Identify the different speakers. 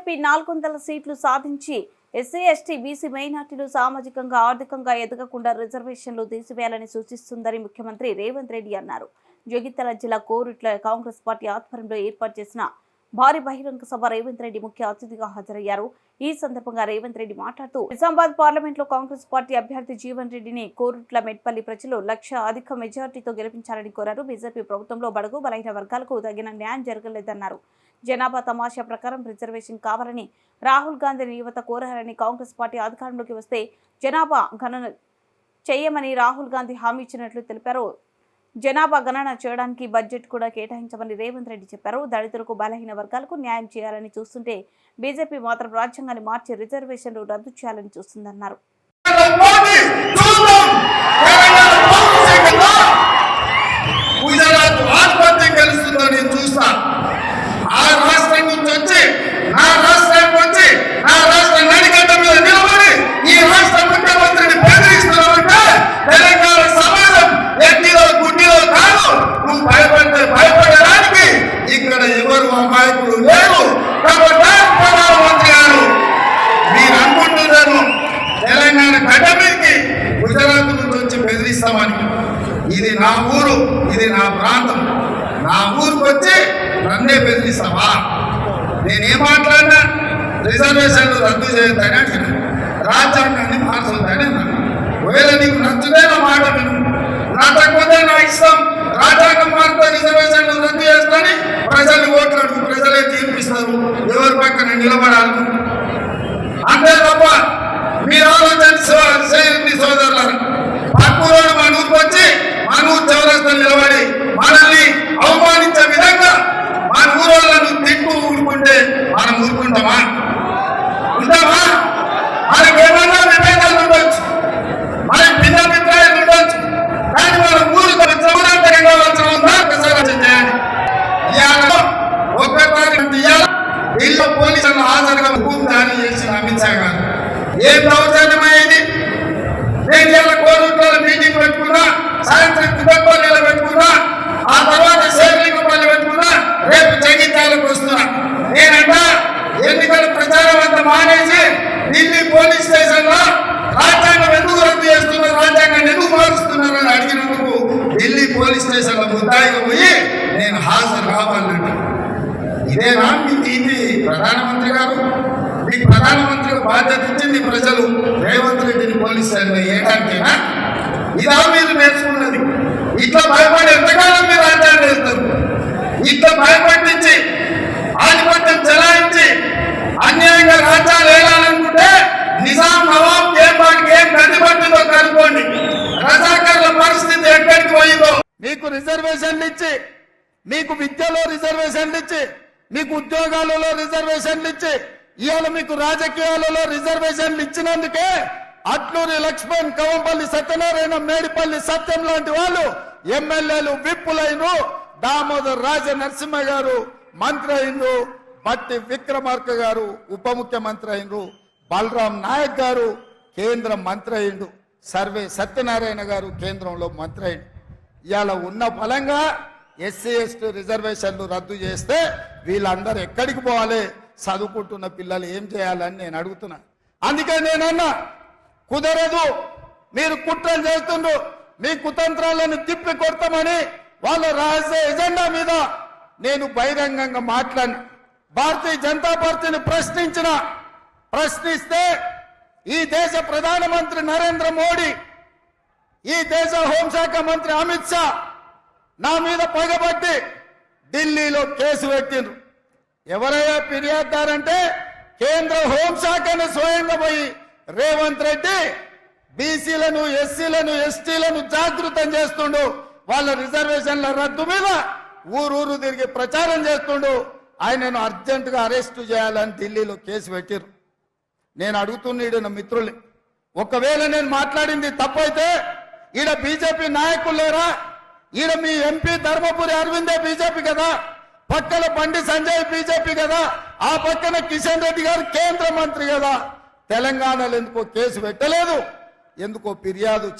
Speaker 1: BJP నాలుగు వందల సీట్లు సాధించి ఎస్సీ ఎస్టీ బీసీ మైనార్టీలు సామాజికంగా ఆర్థికంగా ఎదగకుండా రిజర్వేషన్లు తీసివేయాలని సూచిస్తుందని ముఖ్యమంత్రి రేవంత్ రెడ్డి అన్నారు. జగిత్యాల జిల్లా కోరుట్ల కాంగ్రెస్ పార్టీ ఆధ్వర్యంలో ఏర్పాటు చేసిన భారీ బహిరంగ సభ రేవంత్ రెడ్డి ముఖ్య అతిథిగా హాజరయ్యారు. ఈ సందర్భంగా రేవంత్ రెడ్డి మాట్లాడుతూ నిజామాబాద్ పార్లమెంట్లో కాంగ్రెస్ పార్టీ అభ్యర్థి జీవన్ రెడ్డిని కోరుట్ల మెట్పల్లి ప్రజలు లక్ష అధిక మెజార్టీతో గెలిపించాలని కోరారు. బీజేపీ ప్రభుత్వంలో బడుగు బలహీన వర్గాలకు తగిన న్యాయం జరగలేదన్నారు. జనాభా తమాషా ప్రకారం రిజర్వేషన్ కావాలని రాహుల్ గాంధీని యువత కోరారని కాంగ్రెస్ పార్టీ అధికారంలోకి వస్తే జనాభా గణన చేయమని రాహుల్ గాంధీ హామీ ఇచ్చినట్లు తెలిపారు. జనాభా గణన చేయడానికి బడ్జెట్ కూడా కేటాయించమని రేవంత్ రెడ్డి చెప్పారు. దళితులకు బలహీన వర్గాలకు న్యాయం చేయాలని చూస్తుంటే బీజేపీ మాత్రం రాజ్యాంగాన్ని మార్చి రిజర్వేషన్లు రద్దు చేయాలని చూస్తుందన్నారు
Speaker 2: మోడీ చూద్దాం తెలంగాణ భవిష్యత్తులో గుజరాత్ ఆధిపత్యం గెలుస్తుందో నేను చూస్తా ఆ రాష్ట్రం నుంచి వచ్చి నా రాష్ట్రానికి వచ్చి నా రాష్ట్ర నడిగడ్డ మీద నిలబడి ఈ రాష్ట్ర ముఖ్యమంత్రిని బెదిరిస్తున్నావంటే తెలంగాణ సమాజం ఎట్టిలో గుడ్డిలో కాదు నువ్వు భయపడితే భయపడడానికి ఇక్కడ నాయకులు లేరు కాబట్టి ప్రధానమంత్రి గారు మీరు అనుకుంటున్నారు తెలంగాణ గడ్డ మీదకి గుజరాత్ నుంచి వచ్చి బెదిరిస్తామని. ఇది నా ఊరు ఇది నా ప్రాంతం. నా ఊరికి వచ్చి నన్నే బెదిరిస్తావా? నేనేం మాట్లాడినా రిజర్వేషన్లు రద్దు చేయొద్దని అంటున్నా. రాజ్యాంగాన్ని మార్చొద్దని అన్నాను ఒకవేళ నీకు నచ్చుదే నా మాట విను. నచ్చకపోతే నా ఇష్టం. రాజ్యాంగం దౌర్జన్యమైంది నేను ఇలా కోరుట్ల మీటింగ్ పెట్టుకున్నా సాయంత్రం కుటుంబాలు నిలబెట్టుకున్నా ఆ తర్వాత శేఖలింగపల్లి పెట్టుకున్నా రేపు జగిత్యాలకు వస్తున్నా. నేనంట ఎన్నికల ప్రచారం అంతా మానేసి ఢిల్లీ పోలీస్ స్టేషన్లో రాజ్యాంగం ఎందుకు రద్దు చేస్తున్నారు రాజ్యాంగాన్ని ఎందుకు మారుస్తున్నారు అని అడిగినందుకు ఢిల్లీ పోలీస్ స్టేషన్లో ముద్దాయిగా పోయి నేను హాజరు కావాలంట ఇదేనా మీకు ఇది ప్రధానమంత్రి గారు. మీకు ప్రధానమంత్రికి బాధ్యత ఇచ్చింది ప్రజలు. రేవంత్ రెడ్డిని పోలీస్ స్టేషన్లో ఇదా మీరు నేర్చుకున్నది. ఇట్లా భయపడి ఎంతకాలం మీరు ఆచారం చేస్తారు? ఇట్లా భయపడించి ఆధిపత్యం చెలాయించి అన్యాయంగా రాజ్యాలు వేయాలనుకుంటే నిజాం నవాబ్ ఏం పాటికి ఏం గతిపట్టిందో కనుక్కోండి. రజాకర్ల పరిస్థితి ఎక్కడికి పోయిందో?
Speaker 3: మీకు రిజర్వేషన్లు ఇచ్చి మీకు విద్యలో రిజర్వేషన్లు ఇచ్చి మీకు ఉద్యోగాలలో రిజర్వేషన్లు ఇచ్చి ఇవాళ మీకు రాజకీయాలలో రిజర్వేషన్లు ఇచ్చినందుకే అట్లూరి లక్ష్మణ్ కవంపల్లి సత్యనారాయణ మేడిపల్లి సత్యం లాంటి వాళ్ళు ఎమ్మెల్యేలు విప్పులైనరు. దామోదర్ రాజ నరసింహ గారు మంత్రి అయినరు. బట్టి విక్రమార్క గారు ఉప ముఖ్యమంత్రి అయినరు. బలరాం నాయక్ గారు కేంద్ర మంత్రి అయిండు సర్వే సత్యనారాయణ గారు కేంద్రంలో మంత్రి అయిండు ఇవాళ ఉన్న ఫలంగా ఎస్సీ ఎస్టీ రిజర్వేషన్లు రద్దు చేస్తే వీళ్ళందరూ ఎక్కడికి పోవాలి? చదువుకుంటున్న పిల్లలు ఏం చేయాలని నేను అడుగుతున్నా. అందుకే నేనన్నా కుదరదు మీరు కుట్రలు చేస్తుండ్రు మీ కుతంత్రాలను తిప్పి కొడతామని వాళ్ళ రహస్య ఎజెండా మీద నేను బహిరంగంగా మాట్లాడిన. భారతీయ జనతా పార్టీని ప్రశ్నించిన ప్రశ్నిస్తే ఈ దేశ ప్రధానమంత్రి నరేంద్ర మోడీ ఈ దేశ హోంశాఖ మంత్రి అమిత్ షా నా మీద పగబట్టి ఢిల్లీలో కేసు పెట్టిండ్రు. ఎవరైనా ఫిర్యాదుదారంటే కేంద్ర హోంశాఖను స్వయంగా పోయి రేవంత్ రెడ్డి బీసీలను ఎస్సీలను ఎస్టీలను జాగృతం చేస్తుండు. వాళ్ళ రిజర్వేషన్ల రద్దు మీద ఊరూరు తిరిగి ప్రచారం చేస్తుండు. ఆయనను అర్జెంటుగా అరెస్టు చేయాలని ఢిల్లీలో కేసు పెట్టిర్రు. నేను అడుగుతున్నాడు నా మిత్రులు ఒకవేళ నేను మాట్లాడింది తప్పైతే ఈడ బీజేపీ నాయకులు లేరా? ఈడ మీ ఎంపీ ధర్మపురి అరవిందే బీజేపీ కదా? పక్కన బండి సంజయ్ బీజేపీ కదా ఆ పక్కన కిషన్ రెడ్డి గారు కేంద్ర మంత్రి కదా. తెలంగాణలో ఎందుకో కేసు పెట్టలేదు. ఎందుకో ఫిర్యాదు